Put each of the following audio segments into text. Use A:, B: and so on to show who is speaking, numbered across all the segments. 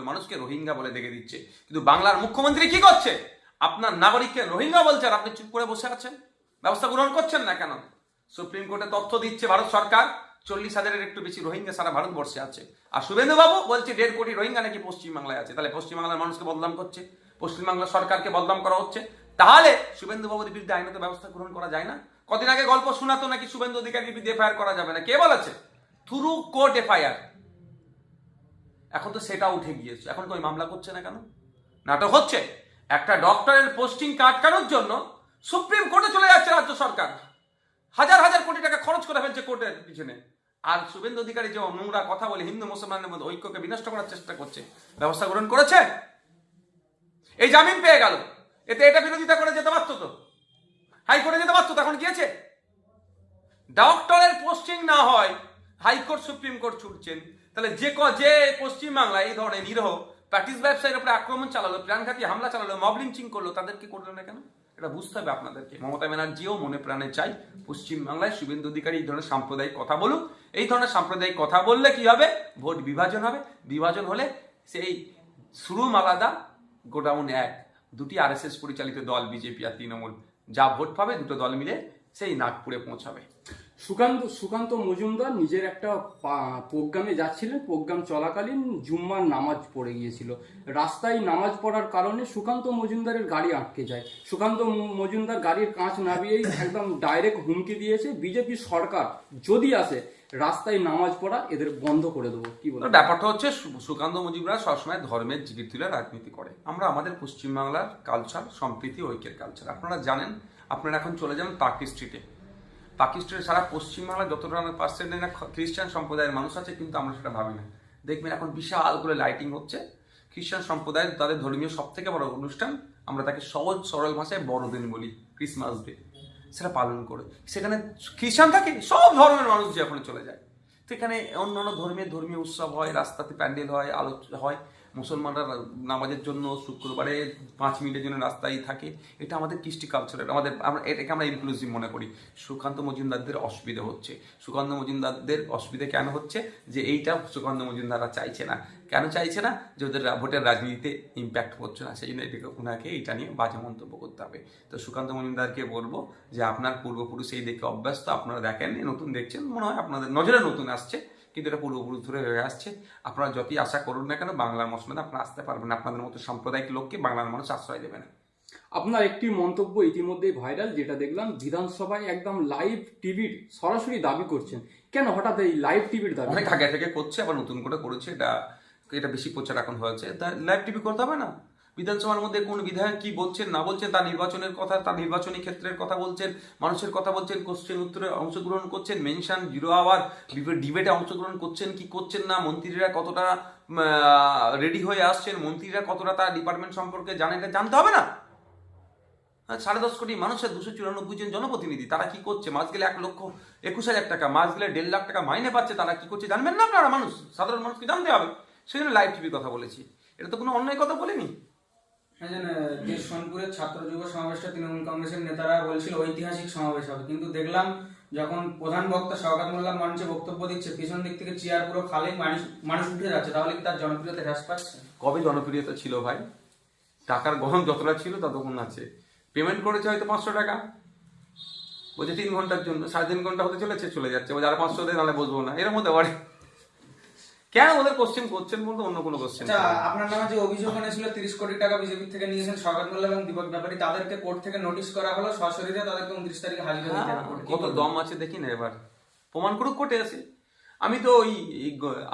A: মানুষকে রোহিঙ্গা বলে দেখে দিচ্ছে। কিন্তু বাংলার মুখ্যমন্ত্রী কি করছে? আপনার নাগরিককে রোহিঙ্গা বলছে আর আপনি চুপ করে বসে আছেন। ব্যবস্থা গ্রহণ করছেন না কেন? সুপ্রিম কোর্টে তথ্য দিচ্ছে ভারত সরকার, চল্লিশ হাজারের একটু বেশি রোহিঙ্গা সারা ভারতবর্ষে আছে। আর শুভেন্দু বাবু বলছে দেড় কোটি রোহিঙ্গা নাকি পশ্চিমবাংলায় আছে। তাহলে পশ্চিমবাংলার মানুষকে বদনাম করছে? পশ্চিমবাংলার সরকারকে বদনাম করা হচ্ছে? তাহলে শুভেন্দু বাবুর বিরুদ্ধে আইনত ব্যবস্থা গ্রহণ করা যায় না? কদিন আগে গল্প শোনাতো নাকি শুভেন্দু অধিকারীর বিরুদ্ধে এফআইআর করা যাবে না? কে বলেছে? Through court FIR. এখন তো সেটা উঠে গিয়েছে। এখন তো ওই মামলা করছে না কেন? নাটক হচ্ছে। একটা ডক্টরের পোস্টিং কাটকানোর জন্য সুপ্রিম কোর্টে চলে যাচ্ছে রাজ্য সরকার। হাজার হাজার কোটি টাকা খরচ করে ফেলছে কোর্টের পিছনে। আর শুভেন্দু অধিকারী যে নোংরা কথা বলে হিন্দু মুসলমানের মধ্যে ঐক্যকে বিনষ্ট করার চেষ্টা করছে, ব্যবস্থা গ্রহণ করেছে? এই জামিন পেয়ে গেল। এতে এটা বিরোধিতা করে যেতে পারতো তো? হাইকোর্টে যেতে পারতো তখন গিয়েছে? ডক্টরের পোস্টিং না হয়, হাইকোর্ট, সুপ্রিম কোর্ট ছুটছেন। তাহলে যে ক, যে পশ্চিমবাংলায় এই ধরনের নিরহ প্র্যাকটিস ব্যবসায়ীর উপরে আক্রমণ চালালো, প্রাণঘাতী হামলা চালালো মব করল, তাদেরকে করল না কেন? এটা বুঝতে হবে আপনাদেরকে। মমতা ব্যানার্জিও মনে প্রাণে চাই পশ্চিমবাংলায় শুভেন্দু অধিকারী এই ধরনের সাম্প্রদায়িক কথা বলুক। এই ধরনের সাম্প্রদায়িক কথা বললে কি হবে? ভোট বিভাজন হবে। বিভাজন হলে সেই শুরু আলাদা, গোডাউন এক। দুটি আরএসএস পরিচালিত দল, বিজেপি আর তৃণমূল। যা ভোট পাবে, দুটো দল মিলে সেই নাগপুরে পৌঁছাবে।
B: সুকান্ত সুকান্ত মজুমদার নিজের একটা প্রোগ্রামে যাচ্ছিলেন। প্রোগ্রাম চলাকালীন জুম্মার নামাজ পড়ে গিয়েছিল। রাস্তায় নামাজ পড়ার কারণে সুকান্ত মজুমদারের গাড়ি আটকে যায়। সুকান্ত মজুমদার গাড়ির কাঁচ নামিয়েই একদম ডাইরেক্ট হুমকি দিয়েছে। বিজেপি সরকার যদি আসে, রাস্তায় নামাজ পড়া এদের বন্ধ করে দেবো। কি
A: বলব? ব্যাপারটা হচ্ছে সুকান্ত মুজিবরা সবসময় ধর্মের জিগির তুলে রাজনীতি করে। আমরা আমাদের পশ্চিমবাংলার কালচার সম্প্রীতি, ঐক্যের কালচার আপনারা জানেন আপনারা এখন চলে যান পার্কি স্ট্রিটে। পার্কি স্ট্রিটে সারা পশ্চিমবাংলায় যতটা পার্সেন্ট না খ্রিস্টান সম্প্রদায়ের মানুষ আছে, কিন্তু আমরা সেটা ভাবি না। দেখবেন এখন বিশাল করে লাইটিং হচ্ছে। খ্রিস্টান সম্প্রদায়ের তাদের ধর্মীয় সব থেকে বড় অনুষ্ঠান, আমরা তাকে সহজ, সরল ভাষায় বড়দিন বলি ক্রিসমাস ডে সেটা পালন করে। সেখানে খ্রিস্টান থাকে, সব ধর্মের মানুষ যে ওখানে চলে যায়। সেখানে অন্যান্য ধর্মের ধর্মীয় উৎসব হয়, রাস্তাতে প্যান্ডেল হয়, আলো হয়। মুসলমানরা নামাজের জন্য শুক্রবারে পাঁচ মিনিটের জন্য রাস্তায় থাকে। এটা আমাদের কৃষ্টি কালচারের আমাদের, আমরা, এটাকে আমরা ইনক্লুসিভ মনে করি। সুকান্ত মজুমদারদের অসুবিধা হচ্ছে। সুকান্ত মজুমদারদের অসুবিধা কেন হচ্ছে? যে এইটা সুকান্ত মজুমদাররা চাইছে না। কেন চাইছে না? যে ওদের ভোটের রাজনীতিতে ইম্প্যাক্ট পড়ছে না। সেই জন্য এটাকে ওনাকে এটা নিয়ে বাজে মন্তব্য করতে হবে। তো সুকান্ত মজুমদারকে বলব যে আপনার পূর্বপুরুষ এই দেখে অভ্যস্ত, আপনারা দেখেন নতুন দেখছেন, মনে হয় আপনাদের নজরে নতুন আসছে। কিন্তু এটা পূর্বপুরুষ ধরে হয়ে আসছে। আপনারা যতই আশা করুন না কেন বাংলার মসনদে আপনারা আসতে পারবেন না। আপনাদের মতো সাম্প্রদায়িক লোককে বাংলার মানুষ আশ্রয় দেবে না।
B: আপনার একটি মন্তব্য ইতিমধ্যেই ভাইরাল যেটা দেখলাম বিধানসভায় একদম লাইভ টিভির সরাসরি দাবি করছেন। কেন হঠাৎ এই লাইভ টিভির দাবি?
A: অনেক আগে থেকে করছে আবার নতুন করে করেছে। এটা এটা বেশি প্রচার এখন হয়েছে। তা লাইভ টিভি করতে হবে না? বিধানসভার মধ্যে কোন বিধায়ক কি বলছেন না বলছেন তার নির্বাচনের কথা তার নির্বাচনী ক্ষেত্রের কথা বলছেন মানুষের কথা বলছেন কোশ্চেন উত্তরে অংশগ্রহণ করছেন মেনশন জিরো আওয়ার ডিবেটে অংশগ্রহণ করছেন কি করছেন না মন্ত্রীরা কতটা রেডি হয়ে আসছেন মন্ত্রীরা কতটা তার ডিপার্টমেন্ট সম্পর্কে জানে এটা জানতে হবে না? হ্যাঁ, সাড়ে দশ কোটি মানুষের দুশো চুরানব্বই জন জনপ্রতিনিধি তারা কি করছে? মাস গেলে এক লক্ষ একুশ হাজার টাকা মাস গেলে দেড় লাখ টাকা মাইনে পাচ্ছে তারা কি করছে জানবেন না আপনারা মানুষ? সাধারণ মানুষকে জানতে হবে। সেই জন্য লাইভ টিভি কথা বলেছি। এটা তো কোনো অন্যায় কথা বলিনি।
C: যে সোনপুরের ছাত্র যুব সমাবেশটা তৃণমূল কংগ্রেসের নেতারা বলছিল ঐতিহাসিক সমাবেশ হবে। কিন্তু দেখলাম যখন প্রধান বক্তা শওকাত মোল্লা মঞ্চে বক্তব্য দিচ্ছে পিছন দিক থেকে চেয়ার পুরো খালি মানুষ মানুষ উঠে যাচ্ছে তাহলে কি তার জনপ্রিয়তা হ্রাস পাচ্ছে?
A: কবে জনপ্রিয়তা ছিল ভাই? টাকার গরম যতটা ছিল ততক্ষণ আছে। পেমেন্ট করেছে হয়তো পাঁচশো টাকা। বলছে তিন ঘণ্টার জন্য সাড়ে তিন ঘণ্টা হতে চলেছে চলে যাচ্ছে। আর পাঁচশো দেয় নাহলে বসবো না। এর মধ্যে পারে কেন ওদের কোশ্চেন করছেন বলতে অন্য কোনো কোশ্চেন
C: আচ্ছা আপনার নামে যে অভিযোগ এনেছিল তিরিশ কোটি টাকা বিজেপি থেকে নিয়েছেন শওকাত মোল্লা এবং দীপক ব্যাপারী তাদেরকে কোর্ট থেকে নোটিশ করা হলো সশরীরে তাদেরকে উনত্রিশ তারিখে হাজিরা দিতে হবে।
A: কত দম আছে দেখি না এবার। প্রমাণ করুক কোর্টে আছে। আমি তো ওই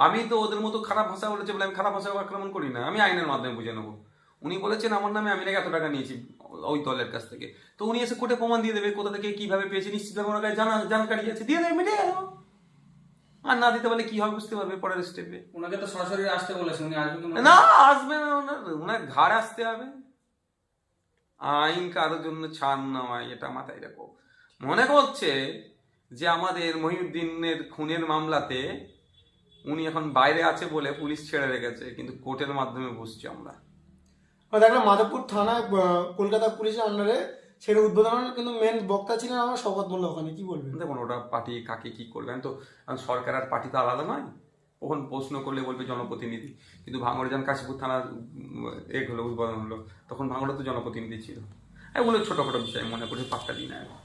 A: আমি তো ওদের মতো খারাপ ভাষা বলেছে বলে আমি খারাপ ভাষা আক্রমণ করি না। আমি আইনের মাধ্যমে বুঝে নেব। উনি বলেছেন আমার নামে আমি নাকি এত টাকা নিয়েছি ওই দলের কাছ থেকে। তো উনি এসে কোর্টে প্রমাণ দিয়ে দেবে কোথা থেকে কীভাবে পেয়েছে নিশ্চিতভাবে ওনার কাছে জানা জানকারি আছে। দিয়ে দেবে মিটে গেল আর না দিতে পারলে কি হবে বুঝতে পারবে পরের স্টেপে
C: ওনাকে তো সশরীরে আসতে বলেছেন উনি আসবেন
A: না আসবে না ওনার ওনার ঘাড় আসতে হবে। আইন কারোর জন্য ছাড় নয় এটা মাথায় রাখো। মনে করছে যে আমাদের মহিউদ্দিনের খুনের মামলাতে উনি এখন বাইরে আছে বলে পুলিশ ছেড়ে রেখেছে কিন্তু কোর্টের মাধ্যমে বুঝছি আমরা।
D: দেখলাম মাধবপুর থানায় কলকাতা পুলিশের আন্ডারে সেটা উদ্বোধন কিন্তু মেন বক্তা ছিলেন আমার শপথ মোল্লা ওখানে কি বলবেন?
A: দেখুন ওটা পার্টি কাকে কি করলেন তো সরকার আর পার্টি তো আলাদা নয়। ওখানে প্রশ্ন করলে বলবে জনপ্রতিনিধি। কিন্তু ভাঙড় যখন কাশীপুর থানার উম, এক হলো উদ্বোধন হলো তখন ভাঙড়া তো জনপ্রতিনিধি ছিল। এগুলো ছোটোখাটো বিষয় মনে করে পাত্তা দিই না। এখন।